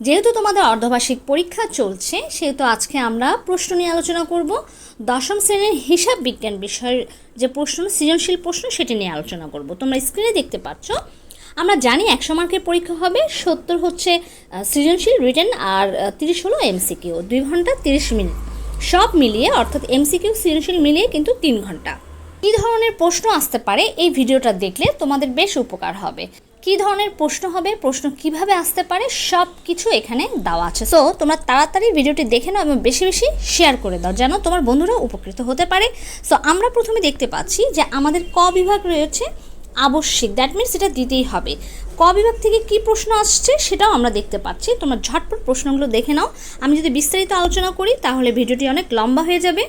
যেহেতু তোমাদের অর্ধবার্ষিক পরীক্ষা চলছে, সেহেতু আজকে আমরা প্রশ্ন নিয়ে আলোচনা করব। দশম শ্রেণির হিসাব বিজ্ঞান বিষয়ের যে প্রশ্ন, সৃজনশীল প্রশ্ন, সেটি নিয়ে আলোচনা করব। তোমরা স্ক্রিনে দেখতে পাচ্ছ, আমরা জানি একশো মার্কের পরীক্ষা হবে, সত্তর হচ্ছে সৃজনশীল রিটেন আর তিরিশ হলো এমসিকিউ দুই ঘণ্টা তিরিশ মিনিট। সব মিলিয়ে, অর্থাৎ এমসিকিউ সৃজনশীল মিলিয়ে কিন্তু তিন ঘণ্টা। কী ধরনের প্রশ্ন আসতে পারে, এই ভিডিওটা দেখলে তোমাদের বেশ উপকার হবে। কী ধরনের প্রশ্ন হবে, প্রশ্ন কীভাবে আসতে পারে সব কিছু এখানে দেওয়া আছে। সো তোমরা তাড়াতাড়ি ভিডিওটি দেখে নাও এবং বেশি বেশি শেয়ার করে দাও, যেন তোমার বন্ধুরা উপকৃত হতে পারে। সো আমরা প্রথমে দেখতে পাচ্ছি যে আমাদের ক বিভাগ রয়েছে আবশ্যিক। দ্যাট মিনস এটা দিতেই হবে। ক বিভাগ থেকে কি প্রশ্ন আসছে সেটাও আমরা দেখতে পাচ্ছি। তোমরা ঝটপট প্রশ্নগুলো দেখে নাও। আমি যদি বিস্তারিত আলোচনা করি, তাহলে ভিডিওটি অনেক লম্বা হয়ে যাবে।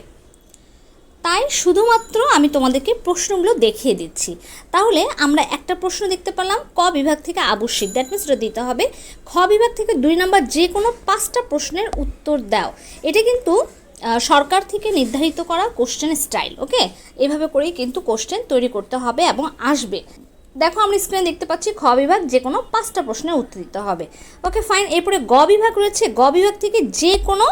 তাই শুধুমাত্র আমি তোমাদেরকে প্রশ্নগুলো দেখিয়ে দিচ্ছি। তাহলে আমরা একটা প্রশ্ন দেখতে পেলাম, ক বিভাগ থেকে আবশ্যিক দ্যাট মিনস এটা দিতে হবে। খ বিভাগ থেকে দুই নাম্বার যে কোনো পাঁচটা প্রশ্নের উত্তর দাও। এটা কিন্তু সরকার থেকে নির্ধারিত করা কোশ্চেন স্টাইল ওকে এভাবে করেই কিন্তু কোশ্চেন তৈরি করতে হবে এবং আসবে। দেখো আমরা স্ক্রিনে দেখতে পাচ্ছি, খ বিভাগ যে কোনো পাঁচটা প্রশ্নের উত্তর দিতে হবে। ওকে ফাইন এরপরে গ বিভাগ রয়েছে। গ বিভাগ থেকে যে কোনো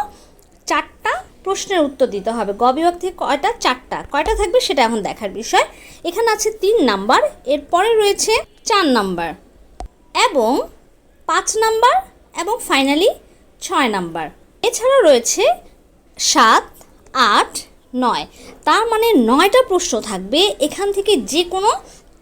চারটা প্রশ্নের উত্তর দিতে হবে। গ বিভাগ থেকে কয়টা? চারটা। কয়টা থাকবে সেটা এখন দেখার বিষয়। এখানে আছে তিন নাম্বার, এরপরে রয়েছে চার নাম্বার এবং পাঁচ নাম্বার এবং ফাইনালি ছয় নাম্বার। এছাড়াও রয়েছে সাত, আট, নয়। তার মানে নয়টা প্রশ্ন থাকবে। এখান থেকে যে কোনো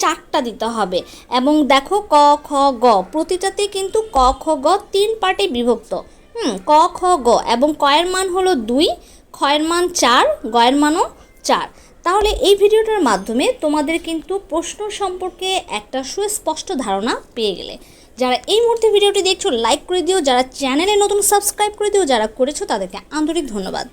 চারটা দিতে হবে। এবং দেখো ক, খ, গ প্রতিটাতে কিন্তু ক, খ, গ তিন পার্টে বিভক্ত। হুম, ক, খ, গ এবং কয়ের মান হলো দুই, ক্ষয়ের মান চার, গয়ের মানও চার। তাহলে এই ভিডিওটার মাধ্যমে তোমাদের কিন্তু প্রশ্ন সম্পর্কে একটা সুস্পষ্ট ধারণা পেয়ে গেলে। যারা এই মুহূর্তে ভিডিওটি দেখছ লাইক করে দিও। যারা চ্যানেলে নতুন সাবস্ক্রাইব করে দিও। যারা করেছ, তাদেরকে আন্তরিক ধন্যবাদ।